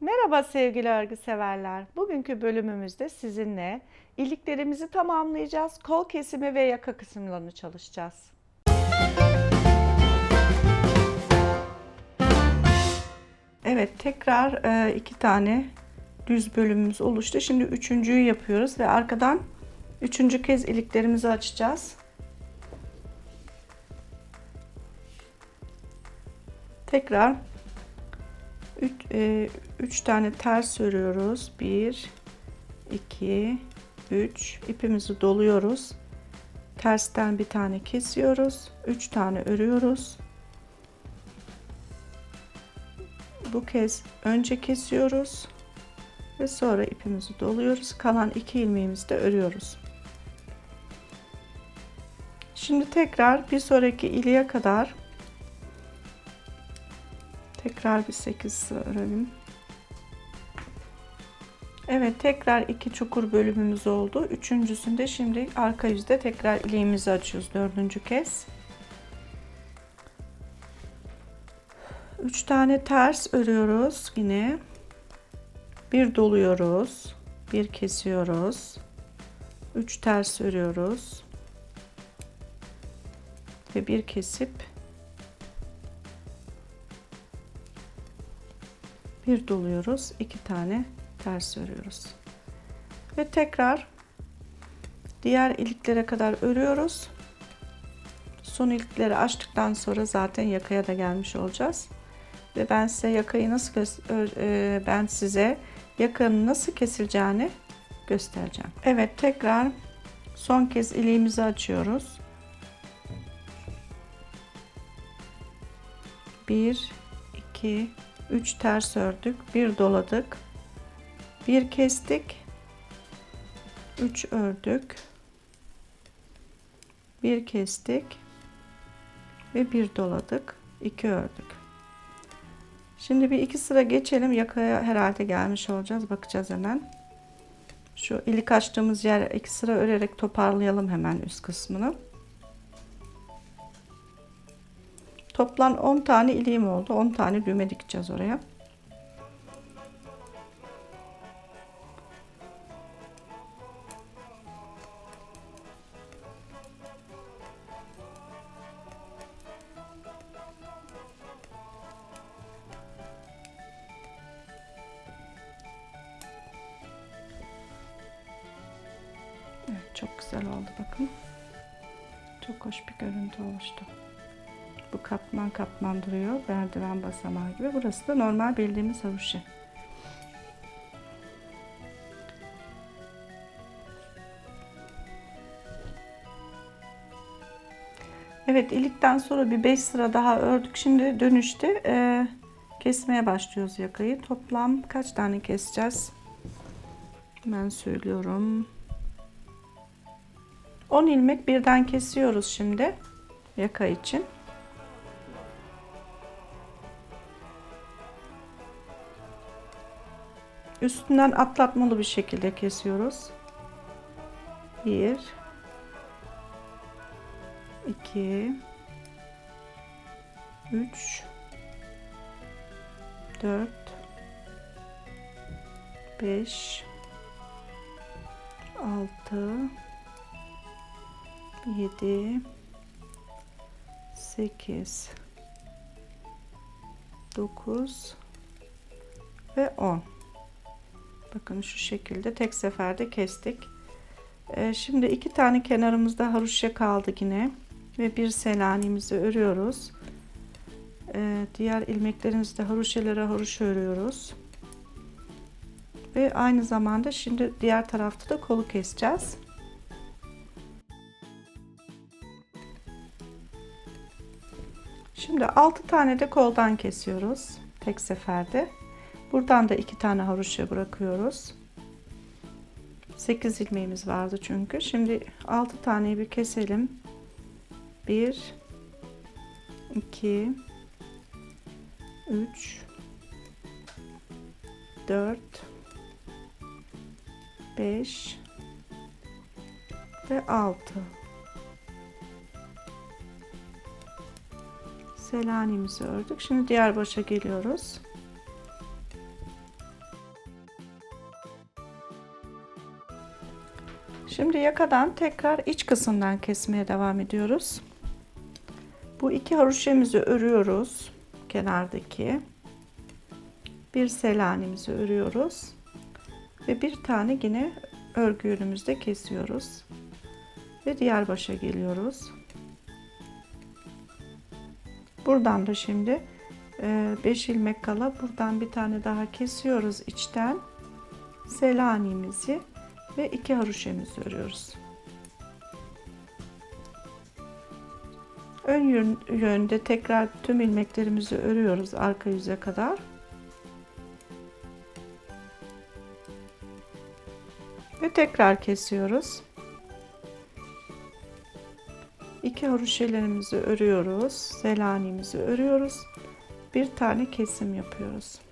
Merhaba sevgili örgü severler. Bugünkü bölümümüzde sizinle iliklerimizi tamamlayacağız. Kol kesimi ve yaka kısımlarını çalışacağız. Evet, tekrar e, iki tane düz bölümümüz oluştu. Şimdi üçüncüyü yapıyoruz ve arkadan üçüncü kez iliklerimizi açacağız. Tekrar 3 tane ters örüyoruz. 1 2 3 ipimizi doluyoruz. Tersten bir tane kesiyoruz. 3 tane örüyoruz. Bu kez önce kesiyoruz ve sonra ipimizi doluyoruz. Kalan iki ilmeğimizi de örüyoruz. Şimdi tekrar bir sonraki iliğe kadar Tekrar bir 8 sıra örelim. Evet tekrar iki çukur bölümümüz oldu. Üçüncüsünde şimdi arka yüzde tekrar iliğimizi açıyoruz dördüncü kez. Üç tane ters örüyoruz yine. Bir doluyoruz. Bir kesiyoruz. Üç ters örüyoruz. Ve bir kesip bir doluyoruz iki tane ters örüyoruz. Ve tekrar diğer iliklere kadar örüyoruz. Son ilikleri açtıktan sonra zaten yakaya da gelmiş olacağız. Ve ben size yakayı nasıl e, ben size yakanın nasıl kesileceğini göstereceğim. Evet tekrar son kez iliğimizi açıyoruz. Bir iki 3 ters ördük, bir doladık, bir kestik, 3 ördük, bir kestik ve bir doladık, 2 ördük. Şimdi bir iki sıra geçelim. Yakaya herhalde gelmiş olacağız. Bakacağız hemen. Şu ilik açtığımız yer iki sıra örerek toparlayalım hemen üst kısmını. Toplam 10 tane iliğim oldu. 10 tane düğme dikeceğiz oraya. Evet, çok güzel oldu bakın. Çok hoş bir görüntü oluştu. Bu katman katman duruyor. Merdiven basamağı gibi. Burası da normal bildiğimiz havuçu. Evet ilikten sonra bir 5 sıra daha ördük. Şimdi dönüşte e, kesmeye başlıyoruz yakayı. Toplam kaç tane keseceğiz? Ben söylüyorum. 10 ilmek birden kesiyoruz şimdi yaka için. Üstünden atlatmalı bir şekilde kesiyoruz. 1 2 3 4 5 6 7 8 9 ve 10 Bakın şu şekilde tek seferde kestik. Ee, şimdi iki tane kenarımızda haroşa kaldı yine. Ve bir selanimizi örüyoruz. Ee, diğer ilmeklerimizde haroşelere haroşa örüyoruz. Ve aynı zamanda şimdi diğer tarafta da kolu keseceğiz. Şimdi 6 tane de koldan kesiyoruz tek seferde. Buradan da iki tane haroşa bırakıyoruz. 8 ilmeğimiz vardı çünkü. Şimdi 6 taneyi bir keselim. 1 2 3 4 5 ve 6 Selanik'imizi ördük. Şimdi diğer başa geliyoruz. Şimdi yakadan tekrar iç kısımdan kesmeye devam ediyoruz. Bu iki haroşemizi örüyoruz. Kenardaki. Bir selanimizi örüyoruz. Ve bir tane yine örgü yönümüzde kesiyoruz. Ve diğer başa geliyoruz. Buradan da şimdi 5 ilmek kala buradan bir tane daha kesiyoruz içten. Selanimizi ve iki haroşemizi örüyoruz. Ön yön, yönde tekrar tüm ilmeklerimizi örüyoruz arka yüze kadar. Ve tekrar kesiyoruz. İki haroşelerimizi örüyoruz. Selanimizi örüyoruz. Bir tane kesim yapıyoruz.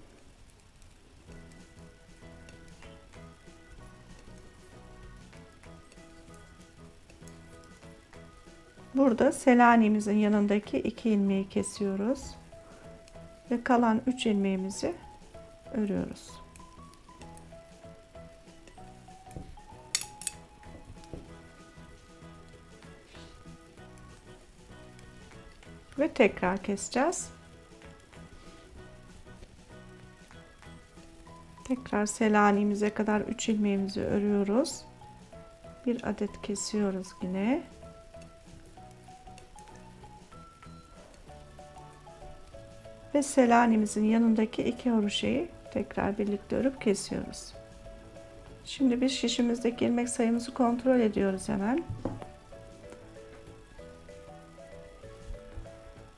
Burada Selanik'imizin yanındaki iki ilmeği kesiyoruz. Ve kalan üç ilmeğimizi örüyoruz. Ve tekrar keseceğiz. Tekrar Selanik'imize kadar 3 ilmeğimizi örüyoruz. Bir adet kesiyoruz yine. Ve Selanik'imizin yanındaki iki haroşayı tekrar birlikte örüp kesiyoruz. Şimdi biz şişimizdeki ilmek sayımızı kontrol ediyoruz hemen.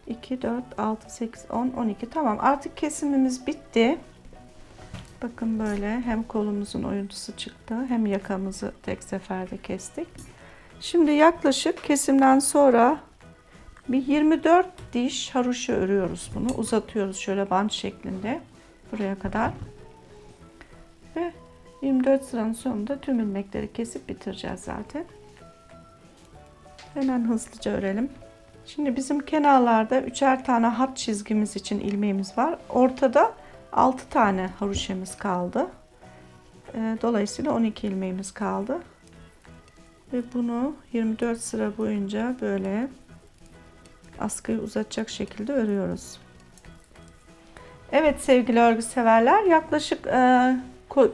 2, 4, 6, 8, 10, 12. Tamam artık kesimimiz bitti. Bakın böyle hem kolumuzun oyuntusu çıktı hem yakamızı tek seferde kestik. Şimdi yaklaşık kesimden sonra bir 24 diş haroşa örüyoruz bunu. Uzatıyoruz şöyle bant şeklinde buraya kadar. Ve 24 sıranın sonunda tüm ilmekleri kesip bitireceğiz zaten. Hemen hızlıca örelim. Şimdi bizim kenarlarda üçer tane hat çizgimiz için ilmeğimiz var. Ortada 6 tane haroşemiz kaldı. Dolayısıyla 12 ilmeğimiz kaldı. Ve bunu 24 sıra boyunca böyle askıyı uzatacak şekilde örüyoruz. Evet sevgili örgü severler yaklaşık e,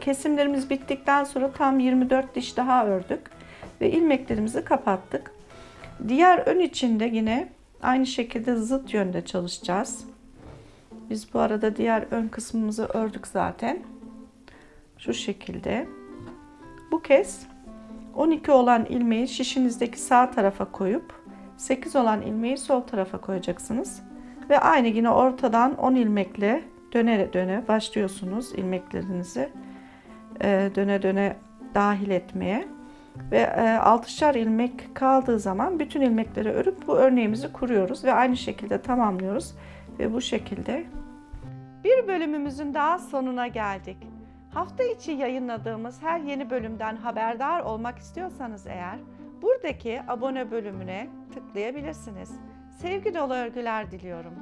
kesimlerimiz bittikten sonra tam 24 diş daha ördük ve ilmeklerimizi kapattık. Diğer ön içinde yine aynı şekilde zıt yönde çalışacağız. Biz bu arada diğer ön kısmımızı ördük zaten. Şu şekilde. Bu kez 12 olan ilmeği şişinizdeki sağ tarafa koyup 8 olan ilmeği sol tarafa koyacaksınız. Ve aynı yine ortadan 10 ilmekle döne döne başlıyorsunuz ilmeklerinizi e, döne döne dahil etmeye. Ve 6'şar ilmek kaldığı zaman bütün ilmekleri örüp bu örneğimizi kuruyoruz ve aynı şekilde tamamlıyoruz. Ve bu şekilde bir bölümümüzün daha sonuna geldik. Hafta içi yayınladığımız her yeni bölümden haberdar olmak istiyorsanız eğer buradaki abone bölümüne tıklayabilirsiniz. Sevgi dolu örgüler diliyorum.